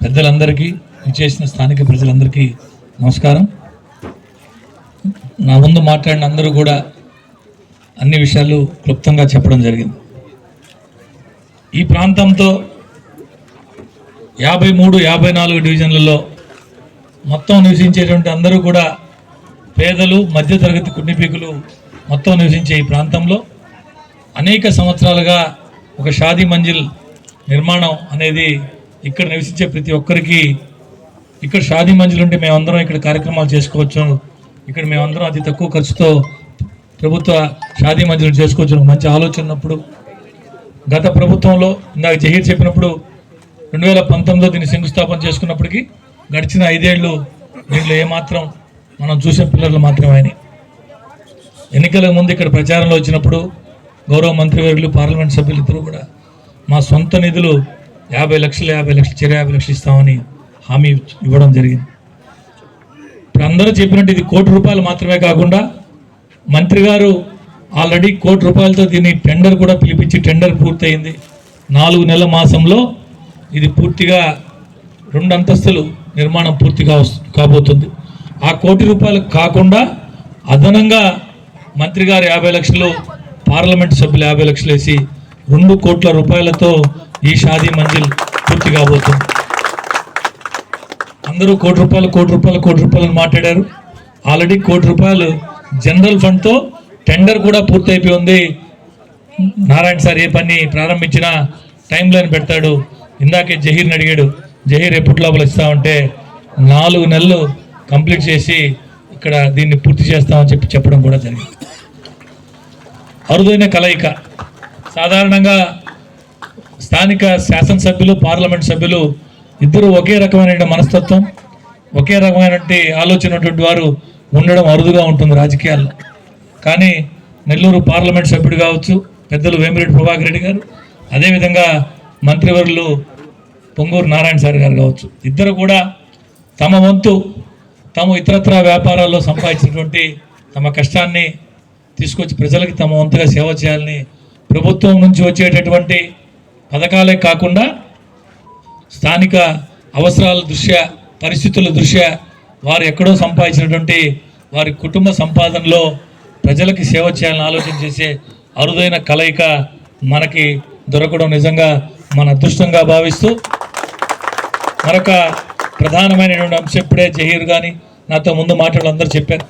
పెద్దలందరికీ విచ్చేసిన స్థానిక ప్రజలందరికీ నమస్కారం. నా ముందు మాట్లాడిన అందరూ కూడా అన్ని విషయాలు క్లుప్తంగా చెప్పడం జరిగింది. ఈ ప్రాంతంతో యాభై మూడు యాభై నాలుగు డివిజన్లలో మొత్తం నివసించేటువంటి అందరూ కూడా పేదలు మధ్యతరగతి కుటుంబీకులు మొత్తం నివసించే ఈ ప్రాంతంలో అనేక సంవత్సరాలుగా ఒక షాదీ మంజిల్ నిర్మాణం అనేది ఇక్కడ నివసించే ప్రతి ఒక్కరికి ఇక్కడ షాదీ మంజులు ఉంటే మేమందరం ఇక్కడ కార్యక్రమాలు చేసుకోవచ్చు. ఇక్కడ మేమందరం అతి తక్కువ ఖర్చుతో ప్రభుత్వ షాదీ మంజులు చేసుకోవచ్చు. మంచి ఆలోచన ఉన్నప్పుడు గత ప్రభుత్వంలో ఇందాక జహీర్ చెప్పినప్పుడు రెండు వేల పంతొమ్మిదిలో దీన్ని శంకుస్థాపన చేసుకున్నప్పటికీ గడిచిన ఐదేళ్ళు దీంట్లో ఏమాత్రం మనం చూసే పిల్లలు మాత్రమే అయినాయి. ఎన్నికల ముందు ఇక్కడ ప్రచారంలో వచ్చినప్పుడు గౌరవ మంత్రివర్యులు పార్లమెంట్ సభ్యులు ఇద్దరు కూడా మా సొంత నిధులు యాభై లక్షలు యాభై లక్షలు చెర యాభై లక్షలు ఇస్తామని హామీ ఇవ్వడం జరిగింది. ఇప్పుడు అందరూ చెప్పినట్టు ఇది కోటి రూపాయలు మాత్రమే కాకుండా మంత్రి గారు ఆల్రెడీ కోటి రూపాయలతో దీన్ని టెండర్ కూడా పిలిపించి టెండర్ పూర్తయింది. నాలుగు నెలల మాసంలో ఇది పూర్తిగా రెండు అంతస్తులు నిర్మాణం పూర్తిగా కాబోతుంది. ఆ కోటి రూపాయలు కాకుండా అదనంగా మంత్రి గారు యాభై లక్షలు పార్లమెంట్ సభ్యులు యాభై లక్షలు వేసి రెండు కోట్ల రూపాయలతో ఈ షాదీ మంజిల్ పూర్తి కాబోతుంది. అందరూ కోటి రూపాయలు కోటి రూపాయలు కోటి రూపాయలు మాట్లాడారు. ఆల్రెడీ కోటి రూపాయలు జనరల్ ఫండ్తో టెండర్ కూడా పూర్తయిపోయి ఉంది నారాయణ సార్ ఏ పని ప్రారంభించినా టైం లైన్ పెడతాడు. ఇందాకే జహీర్ని అడిగాడు జహీర్ ఎప్పటి లోపల ఇస్తామంటే నాలుగు నెలలు కంప్లీట్ చేసి ఇక్కడ దీన్ని పూర్తి చేస్తామని చెప్పి చెప్పడం కూడా జరిగింది. అరుదైన కలయిక. సాధారణంగా స్థానిక శాసనసభ్యులు పార్లమెంట్ సభ్యులు ఇద్దరు ఒకే రకమైన మనస్తత్వం ఒకే రకమైనటువంటి ఆలోచన వారు ఉండడం అరుదుగా ఉంటుంది రాజకీయాల్లో. కానీ నెల్లూరు పార్లమెంట్ సభ్యుడు కావచ్చు పెద్దలు వేమిరెడ్డి ప్రభాకర్ రెడ్డి గారు అదేవిధంగా మంత్రివర్యులు పొంగూరు నారాయణ సార్ గారు కావచ్చు. ఇద్దరు కూడా తమ వంతు తాము ఇతరత్ర వ్యాపారాల్లో సంపాదించినటువంటి తమ కష్టాన్ని తీసుకొచ్చి ప్రజలకి తమ వంతుగా సేవ చేయాలని ప్రభుత్వం నుంచి వచ్చేటటువంటి పథకాలే కాకుండా స్థానిక అవసరాల దృష్ట్యా పరిస్థితుల దృష్ట్యా వారు ఎక్కడో సంపాదించినటువంటి వారి కుటుంబ సంపాదనలో ప్రజలకి సేవ చేయాలని ఆలోచన చేసే అరుదైన కలయిక మనకి దొరకడం నిజంగా మన అదృష్టంగా భావిస్తూ మరొక ప్రధానమైనటువంటి అంశం ఇప్పుడే జహీర్ కానీ నాతో ముందు మాట్లాడు అందరూ చెప్పారు.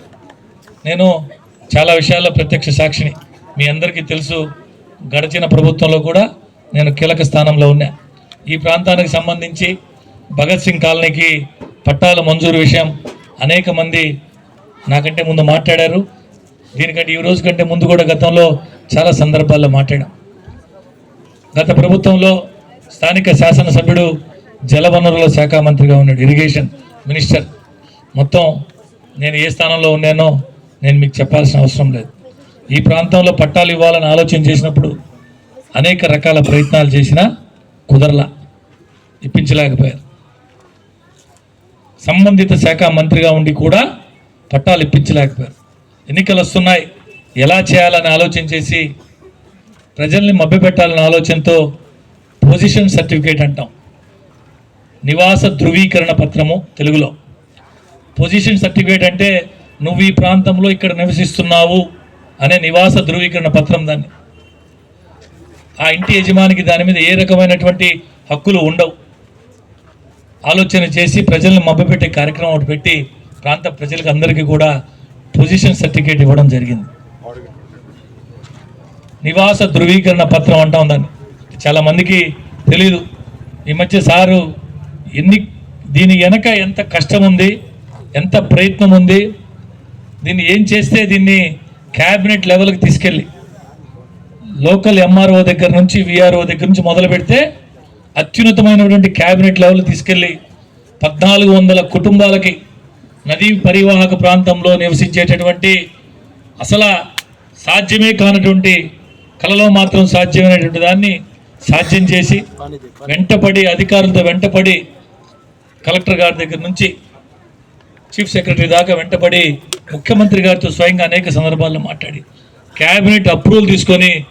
నేను చాలా విషయాల్లో ప్రత్యక్ష సాక్షిని. మీ అందరికీ తెలుసు గడిచిన ప్రభుత్వంలో కూడా నేను కీలక స్థానంలో ఉన్నా. ఈ ప్రాంతానికి సంబంధించి భగత్ సింగ్ కాలనీకి పట్టాల మంజూరు విషయం అనేక మంది నాకంటే ముందు మాట్లాడారు. దీనికంటే ఈ రోజు కంటే ముందు కూడా గతంలో చాలా సందర్భాల్లో మాట్లాడాం. గత ప్రభుత్వంలో స్థానిక శాసనసభ్యుడు జలవనరుల శాఖ మంత్రిగా ఉన్నాడు ఇరిగేషన్ మినిస్టర్. మొత్తం నేను ఏ స్థానంలో ఉన్నానో నేను మీకు చెప్పాల్సిన అవసరం లేదు. ఈ ప్రాంతంలో పట్టాలు ఇవ్వాలని ఆలోచన చేసినప్పుడు అనేక రకాల ప్రయత్నాలు చేసినా కుదరలా ఇప్పించలేకపోయారు. సంబంధిత శాఖ మంత్రిగా ఉండి కూడా పట్టాలు ఇప్పించలేకపోయారు. ఎన్నికలు వస్తున్నాయి ఎలా చేయాలని ఆలోచన చేసి ప్రజల్ని మభ్యపెట్టాలనే ఆలోచనతో పొజిషన్ సర్టిఫికేట్ అంటాం. నివాస ధృవీకరణ పత్రము తెలుగులో. పొజిషన్ సర్టిఫికేట్ అంటే నువ్వు ఈ ప్రాంతంలో ఇక్కడ నివసిస్తున్నావు అనే నివాస ధృవీకరణ పత్రం దాన్ని. ఆ ఇంటి యజమానికి దాని మీద ఏ రకమైనటువంటి హక్కులు ఉండవు. ఆలోచన చేసి ప్రజల్ని మభ్యపెట్టే కార్యక్రమం ఒకటి పెట్టి ప్రాంత ప్రజలకు అందరికీ కూడా పొజిషన్ సర్టిఫికేట్ ఇవ్వడం జరిగింది. నివాస ధృవీకరణ పత్రం అంటాం దాన్ని. చాలా మందికి తెలియదు ఈ మధ్య సారు ఎన్ని దీని వెనక ఎంత కష్టం ఉంది ఎంత ప్రయత్నం ఉంది దీన్ని ఏం చేస్తే దీన్ని క్యాబినెట్ లెవెల్కి తీసుకెళ్ళి లోకల్ ఎంఆర్ఓ దగ్గర నుంచి విఆర్ఓ దగ్గర నుంచి మొదలు పెడితే అత్యున్నతమైనటువంటి క్యాబినెట్ లెవెల్ తీసుకెళ్ళి పద్నాలుగు వందల కుటుంబాలకి నదీ పరివాహక ప్రాంతంలో నివసించేటటువంటి అసలు సాధ్యమే కానటువంటి కలలో మాత్రం సాధ్యమైనటువంటి దాన్ని సాధ్యం చేసి వెంటపడి అధికారులతో వెంటపడి కలెక్టర్ గారి దగ్గర నుంచి చీఫ్ సెక్రటరీ దాకా వెంటపడి ముఖ్యమంత్రి గారితో స్వయంగా అనేక సందర్భాల్లో మాట్లాడి క్యాబినెట్ అప్రూవల్ తీసుకొని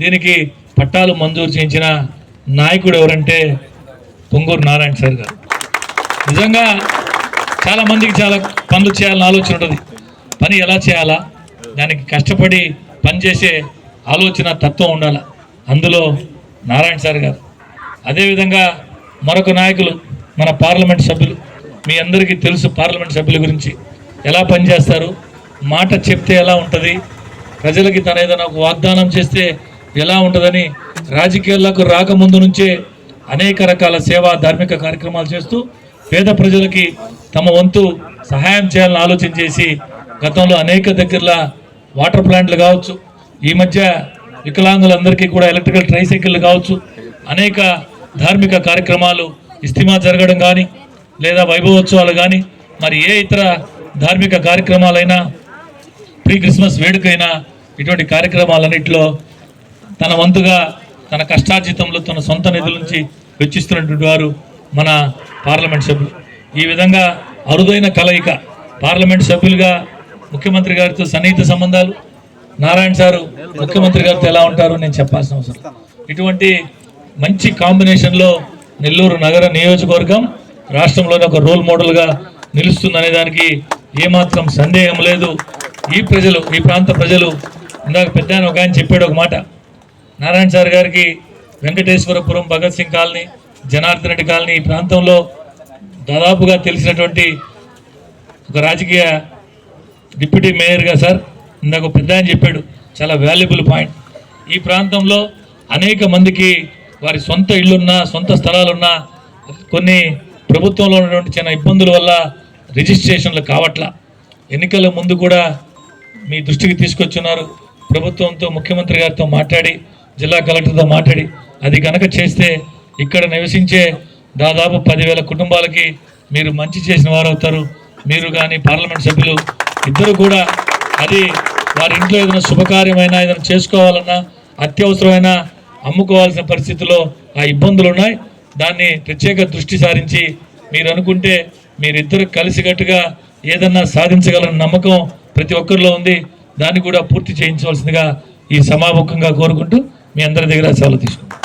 దీనికి పట్టాలు మంజూరు చేయించిన నాయకుడు ఎవరంటే పొంగూరు నారాయణ సార్ గారు. నిజంగా చాలామందికి చాలా పనులు చేయాలని ఆలోచన ఉంటుంది. పని ఎలా చేయాలా? దానికి కష్టపడి పనిచేసే ఆలోచన తత్వం ఉండాలి? అందులో నారాయణ సార్ గారు. అదేవిధంగా మరొక నాయకులు మన పార్లమెంట్ సభ్యులు మీ అందరికీ తెలుసు పార్లమెంట్ సభ్యుల గురించి ఎలా పనిచేస్తారు? మాట చెప్తే ఎలా ఉంటుంది? ప్రజలకి తన ఏదైనా ఒక వాగ్దానం చేస్తే ఎలా ఉంటుందని రాజకీయాలకు రాకముందు నుంచే అనేక రకాల సేవా ధార్మిక కార్యక్రమాలు చేస్తూ పేద ప్రజలకి తమ వంతు సహాయం చేయాలని ఆలోచన చేసి గతంలో అనేక దగ్గరలో వాటర్ ప్లాంట్లు కావచ్చు ఈ మధ్య వికలాంగులందరికీ కూడా ఎలక్ట్రికల్ ట్రైసైకిళ్ళు కావచ్చు అనేక ధార్మిక కార్యక్రమాలు ఇస్తిమా జరగడం కానీ లేదా వైభవోత్సవాలు కానీ మరి ఏ ఇతర ధార్మిక కార్యక్రమాలైనా ప్రీ క్రిస్మస్ వేడుకైనా ఇటువంటి కార్యక్రమాలన్నింటిలో తన వంతుగా తన కష్టార్జితంలో తన సొంత నిధుల నుంచి వెచ్చిస్తున్నటువంటి వారు మన పార్లమెంట్ సభ్యులు. ఈ విధంగా అరుదైన కలయిక పార్లమెంట్ సభ్యులుగా ముఖ్యమంత్రి గారితో సన్నిహిత సంబంధాలు నారాయణ సారు ముఖ్యమంత్రి గారితో ఎలా ఉంటారో నేను చెప్పాల్సిన అవసరం. ఇటువంటి మంచి కాంబినేషన్లో నెల్లూరు నగర నియోజకవర్గం రాష్ట్రంలోనే ఒక రోల్ మోడల్గా నిలుస్తుందనే దానికి ఏమాత్రం సందేహం లేదు. ఈ ప్రజలు ఈ ప్రాంత ప్రజలు ఇందాక పెద్ద ఒక ఆయన చెప్పాడు ఒక మాట. నారాయణ సార్ గారికి వెంకటేశ్వరపురం భగత్ సింగ్ కాలనీ జనార్దన్ రెడ్డి కాలనీ ఈ ప్రాంతంలో దాదాపుగా తెలిసినటువంటి ఒక రాజకీయ డిప్యూటీ మేయర్గా సార్ ఇందాక పెద్ద ఆయన చెప్పాడు. చాలా వాల్యుబుల్ పాయింట్. ఈ ప్రాంతంలో అనేక మందికి వారి సొంత ఇళ్ళున్నా సొంత స్థలాలున్నా కొన్ని ప్రభుత్వంలో ఉన్నటువంటి చిన్న ఇబ్బందుల వల్ల రిజిస్ట్రేషన్లు కావట్లా. ఎన్నికల ముందు కూడా మీ దృష్టికి తీసుకొచ్చున్నారు. ప్రభుత్వంతో ముఖ్యమంత్రి గారితో మాట్లాడి జిల్లా కలెక్టర్తో మాట్లాడి అది కనుక చేస్తే ఇక్కడ నివసించే దాదాపు పదివేల కుటుంబాలకి మీరు మంచి చేసిన వారు అవుతారు మీరు కానీ పార్లమెంట్ సభ్యులు ఇద్దరు కూడా అది వారి ఇంట్లో ఏదైనా శుభకార్యమైనా ఏదైనా చేసుకోవాలన్నా అత్యవసరమైన అమ్ముకోవాల్సిన పరిస్థితిలో ఆ ఇబ్బందులు ఉన్నాయి దాన్ని ప్రత్యేక దృష్టి సారించి మీరు అనుకుంటే మీరిద్దరు కలిసికట్టుగా ఏదన్నా సాధించగలన్న నమ్మకం ప్రతి ఒక్కరిలో ఉంది. దాన్ని కూడా పూర్తి చేయించవలసిందిగా ఈ సమాముఖంగా కోరుకుంటూ మీ అందరి దగ్గర సెలవు తీసుకుంటాం